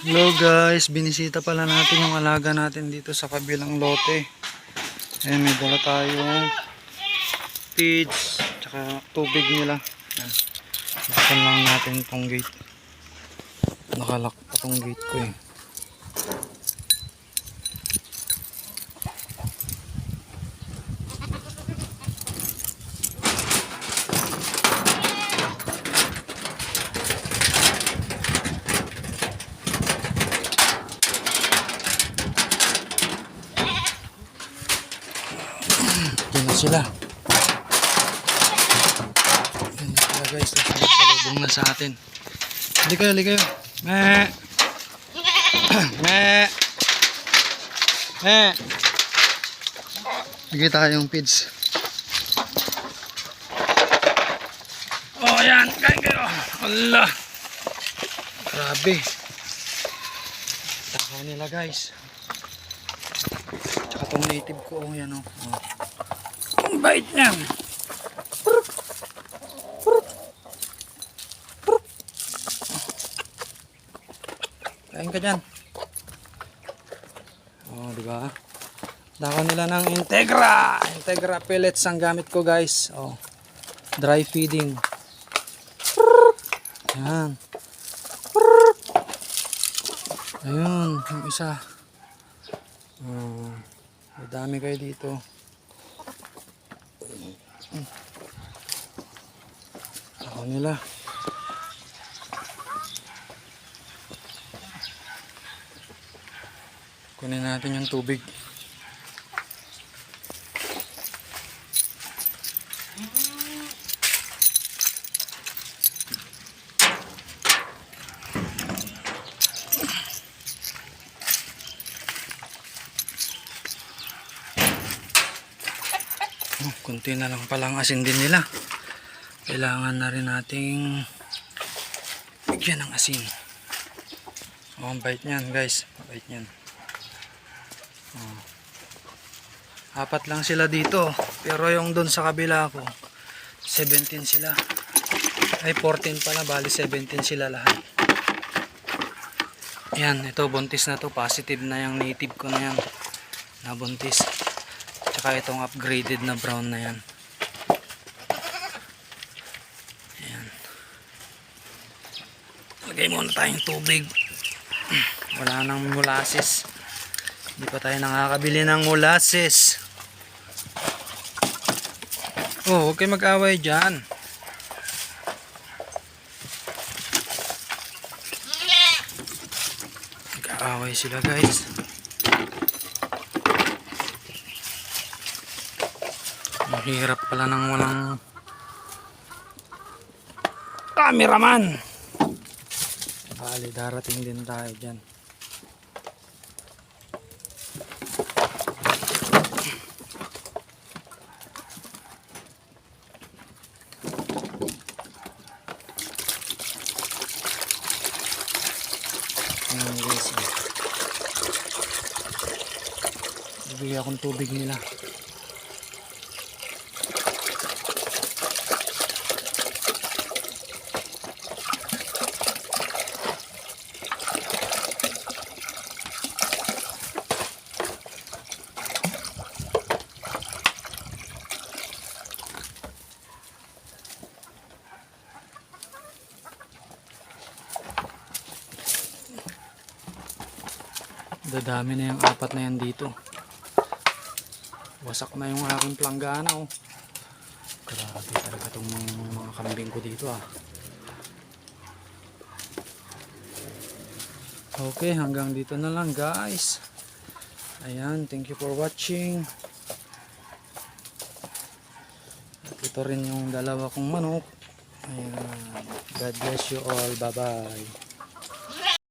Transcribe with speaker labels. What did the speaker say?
Speaker 1: Hello guys, binisita pala natin yung alaga natin dito sa kabilang lote. Ayan, may dala tayong feeds, tsaka tubig nila. Ayan. Lang natin itong gate. Nakalak pa tong gate ko eh. Sila. Yan sila guys. Nakasalubong na sa atin. Hindi kayo, hindi kayo. Me. Me. Me. Bigay tayong feeds. Oh, yan. Kain kayo. Allah. Grabe. Taka nila guys. Tsaka tong native ko. Oh, yan oh. oh. Bait niyan. Kain ka dyan. Oh, di ba? Dako nila ng Integra. Integra pellets ang gamit ko, guys. Oh. Dry feeding. Yan. Ayun, yung isa. Oh, madami kayo dito. Ako nila. Kunin natin yung tubig. Oh, kunti na lang palang asin din nila. Kailangan na rin nating bigyan ng asin. Oh, ang bait niyan, guys. Bait niyan. Oh. Apat lang sila dito. Pero yung doon sa kabila ko, 17 sila. Ay, 14 pala. Bali, 17 sila lahat. Yan, ito buntis na to. Positive na yung native ko na yan. Nabuntis. Tsaka itong upgraded na brown na yan. Ayan. Lagay muna tayong tubig. Wala nang molasses. Hindi pa tayo nakakabili ng molasses. Oh, huwag kayo mag-away dyan. Mag-away sila guys. Mahirap pala nang walang cameraman. Bali, darating din tayo dyan. Ayan guys. Bibigyan akong tubig nila. Dadami na yung apat na yan dito. Wasak na yung aking planggana oh. Grabe talaga itong mga, kambing ko dito ah. Okay, hanggang dito na lang guys. Ayan, thank you for watching. At ito rin yung dalawa kong manok. Ayan, God bless you all. Bye-bye.